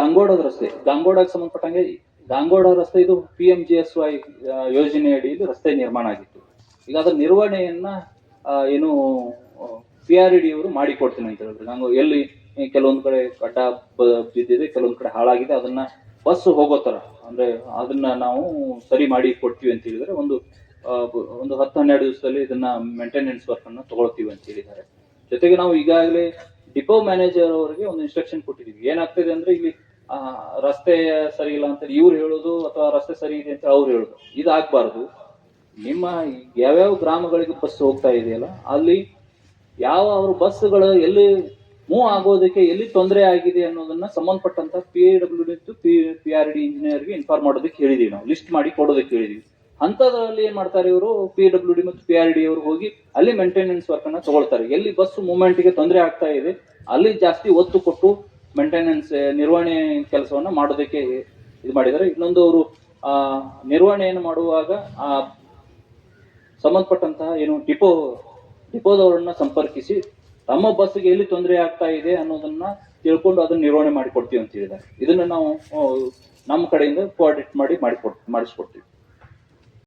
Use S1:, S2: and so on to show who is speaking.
S1: ಗಾಂಗೋಡದ ರಸ್ತೆ. ಗಾಂಗೋಡಕ್ಕೆ ಸಂಬಂಧಪಟ್ಟಂಗೆ ಗಾಂಗೋಡ ರಸ್ತೆ ಇದು P M G S Y ಯೋಜನೆಯಡಿ ಇದು ರಸ್ತೆ ನಿರ್ಮಾಣ ಆಗಿತ್ತು. ಈಗ ಅದರ ನಿರ್ವಹಣೆಯನ್ನ ಏನು ಪಿ ಆರ್ ಡಿ ಅವರು ಮಾಡಿಕೊಡ್ತೀನಿ ಅಂತ ಹೇಳಿದ್ರು. ನಾವು ಎಲ್ಲಿ ಕೆಲವೊಂದು ಕಡೆ ಕಡ್ಡ ಬಿದ್ದಿದೆ, ಕೆಲವೊಂದು ಕಡೆ ಹಾಳಾಗಿದೆ, ಅದನ್ನ ಬಸ್ ಹೋಗೋ ತರ ಅಂದ್ರೆ ಅದನ್ನ ನಾವು ಸರಿ ಮಾಡಿ ಕೊಡ್ತೀವಿ ಅಂತ ಹೇಳಿದ್ರೆ. ಒಂದು ಒಂದು ಹತ್ತು ಹನ್ನೆರಡು ದಿವಸದಲ್ಲಿ ಇದನ್ನ ಮೇಂಟೆನೆನ್ಸ್ ವರ್ಕ್ ಅನ್ನ ತಗೊಳ್ತೀವಿ ಅಂತ ಹೇಳಿದ್ದಾರೆ ಜೊತೆಗೆ ನಾವು ಈಗಾಗಲೇ ಡಿಪೋ ಮ್ಯಾನೇಜರ್ ಅವರಿಗೆ ಒಂದು ಇನ್ಸ್ಟ್ರಕ್ಷನ್ ಕೊಟ್ಟಿದ್ದೀವಿ ಏನಾಗ್ತಿದೆ ಅಂದ್ರೆ ಇಲ್ಲಿ ರಸ್ತೆ ಸರಿ ಇಲ್ಲ ಅಂತ ಇವ್ರು ಹೇಳೋದು ಅಥವಾ ರಸ್ತೆ ಸರಿ ಇದೆ ಅಂತ ಅವ್ರು ಹೇಳೋದು. ಇದಾಗಬಾರ್ದು. ನಿಮ್ಮ ಯಾವ್ಯಾವ ಗ್ರಾಮಗಳಿಗೆ ಬಸ್ ಹೋಗ್ತಾ ಇದೆಯಲ್ಲ, ಅಲ್ಲಿ ಯಾವ ಅವ್ರ ಬಸ್ಗಳು ಎಲ್ಲಿ ಮೂವ್ ಆಗೋದಕ್ಕೆ ಎಲ್ಲಿ ತೊಂದರೆ ಆಗಿದೆ ಅನ್ನೋದನ್ನ ಸಂಬಂಧಪಟ್ಟಂತ P W D P P R D ಇಂಜಿನಿಯರ್ಗೆ inform ಮಾಡೋದಕ್ಕೆ ಹೇಳಿದೀವಿ ನಾವು. ಲಿಸ್ಟ್ ಮಾಡಿ ಕೊಡೋದಕ್ಕೆ ಹೇಳಿದೀವಿ. ಹಂತದಲ್ಲಿ ಏನ್ ಮಾಡ್ತಾರೆ ಇವರು? ಪಿ ಡಬ್ಲ್ಯೂ ಡಿ ಮತ್ತು ಪಿ ಆರ್ ಡಿ ಅವರು ಹೋಗಿ ಅಲ್ಲಿ ಮೇಂಟೆನೆನ್ಸ್ ವರ್ಕ್ ಅನ್ನ ತಗೊಳ್ತಾರೆ. ಎಲ್ಲಿ ಬಸ್ ಮೂವ್ಮೆಂಟ್ಗೆ ತೊಂದರೆ ಆಗ್ತಾ ಇದೆ, ಅಲ್ಲಿ ಜಾಸ್ತಿ ಒತ್ತು ಕೊಟ್ಟು ಮೇಂಟೆನೆನ್ಸ್ ನಿರ್ವಹಣೆ ಕೆಲಸವನ್ನ ಮಾಡೋದಕ್ಕೆ ಇದು ಮಾಡಿದ್ದಾರೆ. ಇನ್ನೊಂದು ಅವರು, ಆ, ನಿರ್ವಹಣೆಯನ್ನು ಮಾಡುವಾಗ ಆ ಸಂಬಂಧಪಟ್ಟಂತಹ ಏನು ಡಿಪೋ, ಡಿಪೋದವರನ್ನ ಸಂಪರ್ಕಿಸಿ ತಮ್ಮ ಬಸ್ಗೆ ಎಲ್ಲಿ ತೊಂದರೆ ಆಗ್ತಾ ಇದೆ ಅನ್ನೋದನ್ನ ತಿಳ್ಕೊಂಡು ಅದನ್ನ ನಿರ್ವಹಣೆ ಮಾಡಿಕೊಡ್ತೀವಿ ಅಂತ ಹೇಳಿದ್ದಾರೆ. ಇದನ್ನ ನಾವು ನಮ್ಮ ಕಡೆಯಿಂದ ಕೋಆರ್ಡಿನೇಟ್ ಮಾಡಿ ಮಾಡಿಕೊಡ್, ಮಾಡಿಸ್ಕೊಡ್ತೀವಿ.